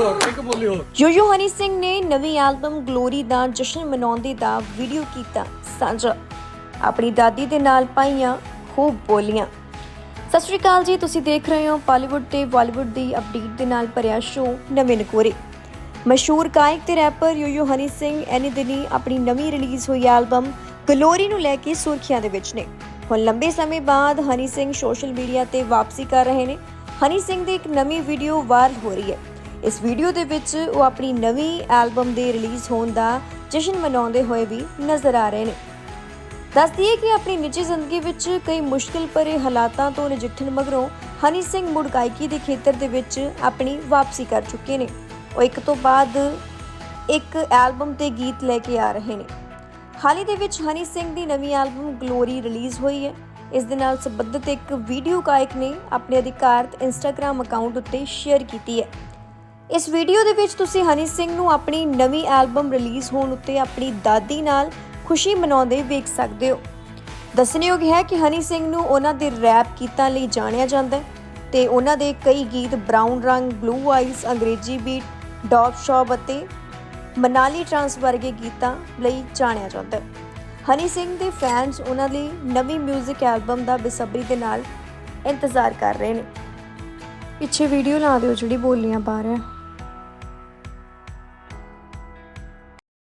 ਹੋਰ, ਇੱਕ ਬੋਲੀ ਹੋਰ। ਯੋਯੋ ਹਨੀ ਸਿੰਘ ਨੇ ਨਵੀਂ ਐਲਬਮ ਗਲੋਰੀ ਦਾ ਜਸ਼ਨ ਮਨਾਉਂਦੇ ਦਾ ਵੀਡੀਓ ਕੀਤਾ ਸਾਂਝਾ। ਆਪਣੀ ਦਾਦੀ ਦੇ ਨਾਲ ਪਾਈਆਂ ਖੂਬ ਬੋਲੀਆਂ। ਸਤਿ ਸ਼੍ਰੀ ਅਕਾਲ ਜੀ, ਤੁਸੀਂ ਦੇਖ ਰਹੇ ਹੋ ਬਾਲੀਵੁੱਡ ਤੇ ਬਾਲੀਵੁੱਡ ਦੀ ਅਪਡੇਟ ਦੇ ਨਾਲ ਭਰਿਆ ਸ਼ੋਅ ਨਵੇਂ ਨਕੋਰੇ। ਮਸ਼ਹੂਰ ਗਾਇਕ ਤੇ rapper Yo Yo Honey Singh ਐਨੀ ਦਿਨੀ ਆਪਣੀ ਨਵੀਂ ਰਿਲੀਜ਼ ਹੋਈ ਐਲਬਮ ਗਲੋਰੀ ਨੂੰ ਲੈ ਕੇ ਸੁਰਖੀਆਂ ਦੇ ਵਿੱਚ ਨੇ। ਹੁਣ ਲੰਬੇ ਸਮੇਂ ਬਾਅਦ ਹਨੀ ਸਿੰਘ ਸੋਸ਼ਲ ਮੀਡੀਆ ਤੇ ਵਾਪਸੀ ਕਰ ਰਹੇ ਨੇ। ਹਨੀ ਸਿੰਘ ਦੀ ਇੱਕ ਨਵੀਂ ਵੀਡੀਓ ਵਾਇਰਲ ਹੋ ਰਹੀ ਹੈ। ਇਸ ਵੀਡੀਓ ਦੇ ਵਿੱਚ ਉਹ ਆਪਣੀ ਨਵੀਂ ਐਲਬਮ ਦੇ ਰਿਲੀਜ਼ ਹੋਣ ਦਾ ਜਸ਼ਨ ਮਨਾਉਂਦੇ ਹੋਏ ਵੀ ਨਜ਼ਰ ਆ ਰਹੇ ਨੇ। ਦੱਸ ਦਈਏ ਕਿ ਆਪਣੀ ਨਿੱਜੀ ਜ਼ਿੰਦਗੀ ਵਿੱਚ ਕਈ ਮੁਸ਼ਕਿਲ ਭਰੇ ਹਾਲਾਤਾਂ ਤੋਂ ਨਜਿੱਠਣ ਮਗਰੋਂ ਹਨੀ ਸਿੰਘ ਮੁੜ ਗਾਇਕੀ ਦੇ ਖੇਤਰ ਦੇ ਵਿੱਚ ਆਪਣੀ ਵਾਪਸੀ ਕਰ ਚੁੱਕੇ ਨੇ। ਉਹ ਇੱਕ ਤੋਂ ਬਾਅਦ ਇੱਕ ਐਲਬਮ ਤੇ ਗੀਤ ਲੈ ਕੇ ਆ ਰਹੇ ਨੇ। ਹਾਲ ਹੀ ਦੇ ਵਿੱਚ ਹਨੀ ਸਿੰਘ ਦੀ ਨਵੀਂ ਐਲਬਮ ਗਲੋਰੀ ਰਿਲੀਜ਼ ਹੋਈ ਹੈ। ਇਸ ਦੇ ਨਾਲ ਸੰਬੰਧਿਤ ਇੱਕ ਵੀਡੀਓ ਗਾਇਕ ਨੇ ਆਪਣੇ ਅਧਿਕਾਰਤ ਇੰਸਟਾਗ੍ਰam ਅਕਾਊਂਟ ਉੱਤੇ ਸ਼ੇਅਰ ਕੀਤੀ ਹੈ। ਇਸ ਵੀਡੀਓ ਦੇ ਵਿੱਚ ਤੁਸੀਂ ਹਨੀ ਸਿੰਘ ਨੂੰ ਆਪਣੀ ਨਵੀਂ ਐਲਬਮ ਰਿਲੀਜ਼ ਹੋਣ ਉੱਤੇ ਆਪਣੀ ਦਾਦੀ ਨਾਲ ਖੁਸ਼ੀ ਮਨਾਉਂਦੇ ਵੇਖ ਸਕਦੇ ਹੋ। ਦੱਸਣਯੋਗ ਹੈ ਕਿ ਹਨੀ ਸਿੰਘ ਨੂੰ ਉਹਨਾਂ ਦੇ ਰੈਪ ਗੀਤਾਂ ਲਈ ਜਾਣਿਆ ਜਾਂਦਾ ਹੈ ਤੇ ਉਹਨਾਂ ਦੇ ਕਈ ਗੀਤ ਬ੍ਰਾਊਨ ਰੰਗ, blue eyes, Angrezi beat dope shop ਅਤੇ ਮਨਾਲੀ ਟਰਾਂਸ ਵਰਗੇ ਗੀਤਾਂ ਲਈ ਜਾਣਿਆ ਜਾਂਦਾ ਹੈ। ਹਨੀ ਸਿੰਘ ਦੇ ਫੈਨਸ ਉਹਨਾਂ ਲਈ ਨਵੀਂ 뮤직 ਐਲਬਮ ਦਾ ਬੇਸਬਰੀ ਦੇ ਨਾਲ ਇੰਤਜ਼ਾਰ ਕਰ ਰਹੇ ਨੇ। ਪਿੱਛੇ ਵੀਡੀਓ ਲਾ ਦਿਓ ਜਿਹੜੀ ਬੋਲੀਆਂ ਪਾ ਰਿਹਾ